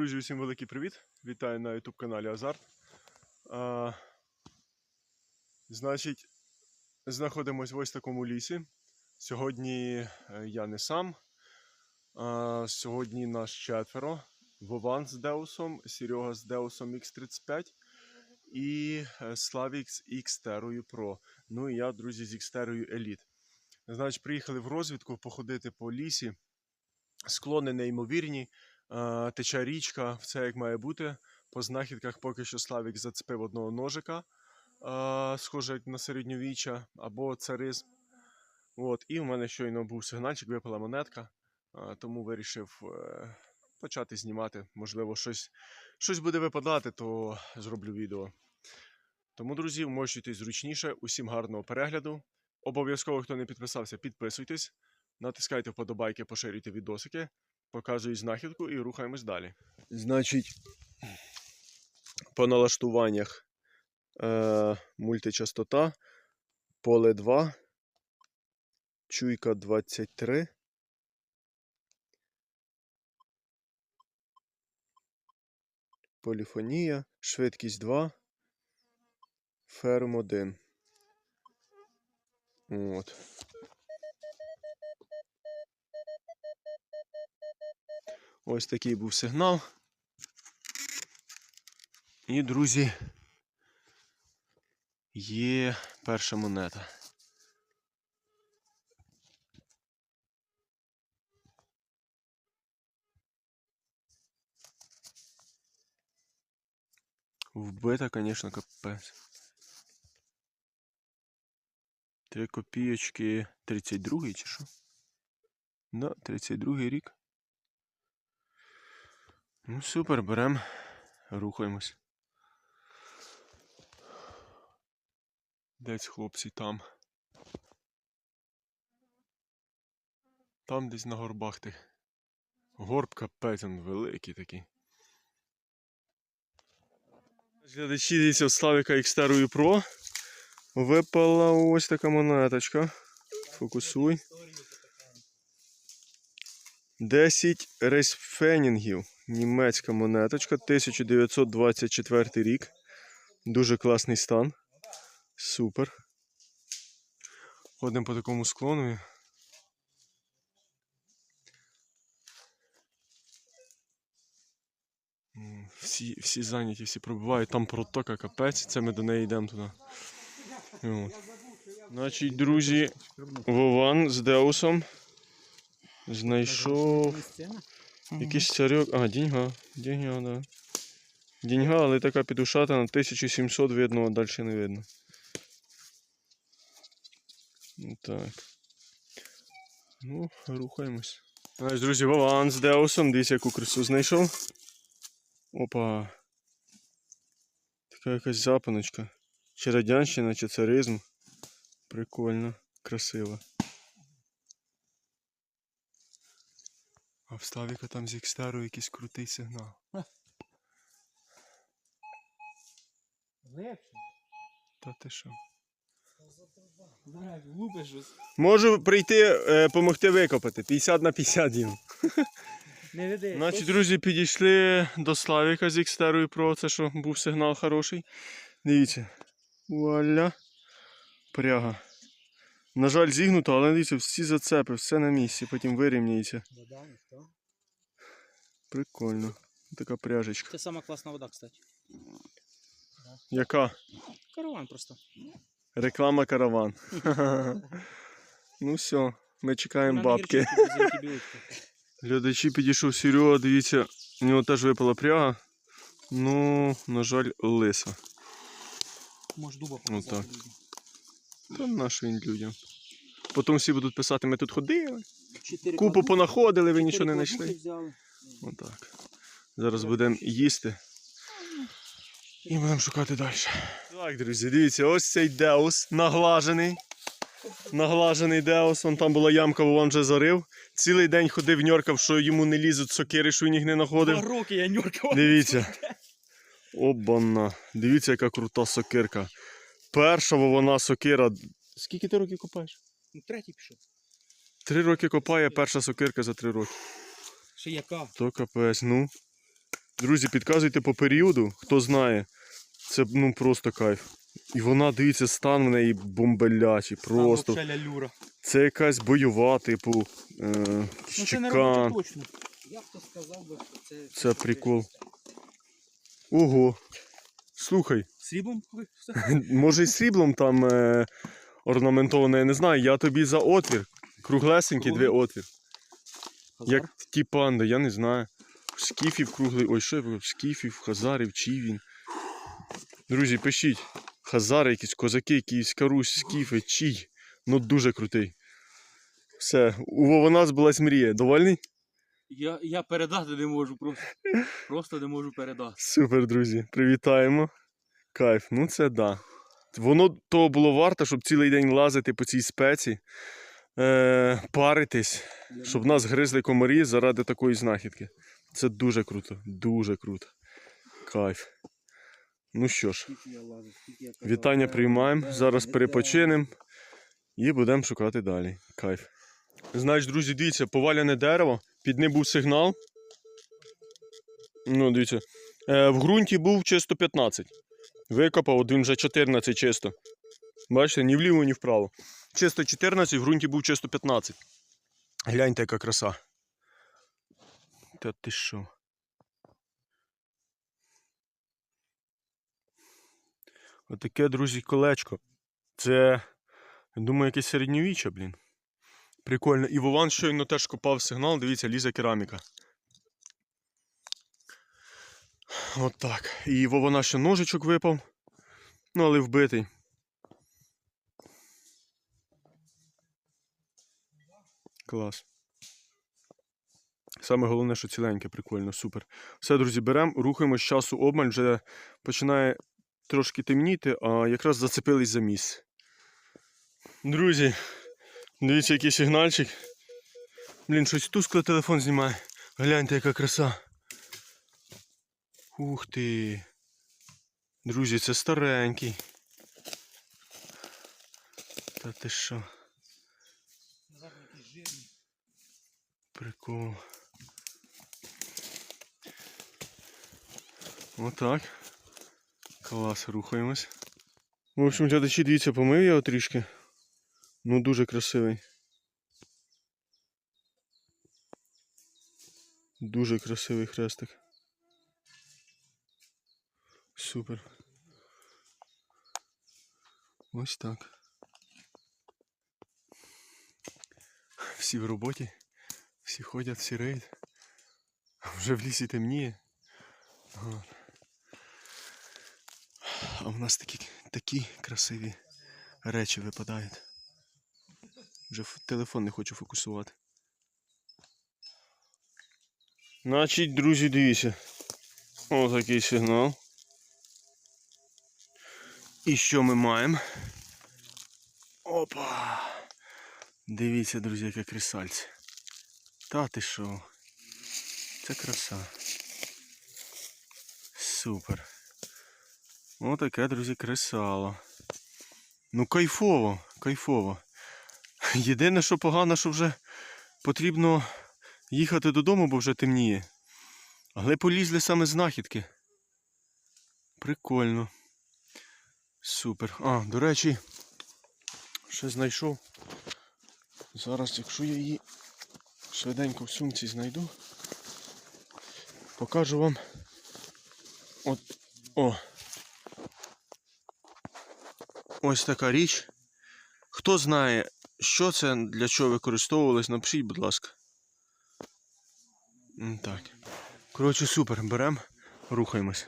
Друзі, усім великий привіт! Вітаю на YouTube каналі Азарт. А, значить, знаходимось в ось такому лісі. Сьогодні е, я не сам. А, сьогодні нас четверо. Вован з Деусом, Серега з Деусом X35 і е, Славік з Xterою Pro. Ну і я, друзі, з Xterою Elite. Значить, приїхали в розвідку походити по лісі. Склони неймовірні. Е, тече річка, все як має бути. По знахідках поки що Славік зацепив одного ножика, е, схоже на середньовіччя або царизм. От, і в мене щойно був сигнальчик, випала монетка, е, тому вирішив почати знімати. Можливо, щось, щось буде випадати, то зроблю відео. Тому, друзі, вмощуйтесь зручніше. Усім гарного перегляду. Обов'язково, хто не підписався, підписуйтесь, натискайте вподобайки, поширюйте відосики показую знахідку і рухаємось далі. Значить, по налаштуваннях е, мультичастота, поле 2, чуйка 23. Поліфонія, швидкість 2, ферм 1. От. Ось такий був сигнал. І, друзі, є перша монета. Вбита, звісно, капець. Три копійочки 32 чи що? Да, 32 рік. Ну, супер, беремо, рухаємось. Десь хлопці там. Там десь на горбах тих. Горб капець, він великий такий. Глядачі дивіться в Славіка Xterою Pro. Випала ось така монеточка. Фокусуй. 10 рейсфенінгів. Німецька монеточка, 1924 рік. Дуже класний стан. Супер. Ходимо по такому склону. Всі, всі зайняті, всі пробувають. Там протока капець, це ми до неї йдемо туди. От. Значить, друзі, Вован з Деусом знайшов Якийсь царьок. А, деньга. Деньга, да. Деньга, але така підушата на 1700 видно, а далі не видно. Ну, Так. Ну, рухаємось. Знаєш, друзі, Вован з Деусом, дивіться, яку красу знайшов. Опа. Така якась запаночка. Чи радянщина, чи царизм. Прикольно, красиво. А в Славіка там з Ікстеру якийсь крутий сигнал. Легше. Та ти що? Щось. Можу прийти, е, помогти викопати. 50 на 50 дім. Не веди. Значить, друзі, підійшли до Славіка з Ікстерою Pro. Це що був сигнал хороший. Дивіться. Вуаля. Пряга. На жаль, зігнуто, але дивіться, всі зацепи, все на місці, потім вирівняється. Вода, ніхто. Прикольно. Така пряжечка. Це сама класна вода, кстати. Яка? Караван просто. Реклама караван. ну все, ми чекаємо Вона бабки. Глядачі підійшов Серега, дивіться, у нього теж випала пряга. Ну, на жаль, лиса. Може дуба показати. Та наш він людям. Потім всі будуть писати, ми тут ходили, купу понаходили, ви нічого не знайшли. Отак. Зараз будемо їсти. І будемо шукати далі. Так, друзі, дивіться, ось цей деус наглажений. Наглажений деус, вон там була ямка, вон вже зарив. Цілий день ходив, ньоркав, що йому не лізуть сокири, що він їх не Два знаходив. роки я нюркав. Дивіться. Обана. Дивіться, яка крута сокирка. Перша вона сокира. Скільки ти років копаєш? Ну, Третій пішов. Три роки копає, перша сокирка за три роки. Ще яка? То капець, ну. Друзі, підказуйте по періоду, хто знає. Це ну просто кайф. І вона, дивіться, стан в неї бомбелячий. Просто. Там. Це якась бойова, типу. Е, Ну це не щекан. точно. Я б то сказав би, що це. Це прикол. Ого. Слухай, Сріблом може і сріблом там е, орнаментоване, я не знаю. Я тобі за отвір. Круглесенький дві отвір. Як ті панди, я не знаю. Скіфів круглий. Ой, що я говорю? Скіфів, хазарів, чий він. Друзі, пишіть. Хазари якісь, козаки, якісь карусь, скіфи, чий. Ну дуже крутий. Все, у Вована збулась мрія. Довольний? Я, я передати не можу просто. Просто не можу передати. Супер, друзі. Привітаємо. Кайф. Ну це да. Воно того було варто, щоб цілий день лазити по цій спеці, е, паритись, щоб нас гризли комарі заради такої знахідки. Це дуже круто. Дуже круто. Кайф. Ну що ж, вітання приймаємо. Зараз перепочинемо і будемо шукати далі. Кайф. Знаєш, друзі, дивіться, поваляне дерево, під ним був сигнал. Ну, дивіться. Е, в ґрунті був чисто 15. Викопав, він вже 14 чисто. Бачите, ні вліво, ні вправо. Чисто 14, в ґрунті був чисто 15. Гляньте, яка краса. Та ти що? Отаке, друзі, колечко. Це, я думаю, якесь середньовіччя, блін. Прикольно. І Вован щойно теж копав сигнал, дивіться, лізе кераміка. От так. І Вована ще ножичок випав. Ну, але вбитий. Клас. Саме головне, що ціленьке, прикольно, супер. Все, друзі, беремо, рухаємось часу обмаль, вже починає трошки темніти, а якраз зацепились за місце. Друзі, дивіться, який сигнальчик. Блін, щось тускло телефон знімає. Гляньте, яка краса. Ух ти. Друзі, це старенький. Та ти що? Прикол. Отак. Клас, рухаємось. В общем, глядачі, дивіться, помив я його трішки. Ну, дуже красивий. Дуже красивий хрестик. Супер. Ось так. Всі в роботі, всі ходять, всі рейд. Вже в лісі темніє. А в нас такі, такі красиві речі випадають. Вже телефон не хочу фокусувати. Значить, друзі, дивіться. Ось такий сигнал. І що ми маємо? Опа! Дивіться, друзі, яке кресальце. Та ти що? Це краса. Супер. Отаке, друзі, кресало. Ну, кайфово, кайфово. Єдине, що погано, що вже потрібно їхати додому, бо вже темніє. Але полізли саме знахідки. Прикольно. Супер. А, до речі, ще знайшов. Зараз, якщо я її швиденько в сумці знайду, покажу вам. От. О. Ось така річ. Хто знає, що це, для чого використовувалось, напишіть, будь ласка. Так. Коротше, супер, беремо, рухаємось.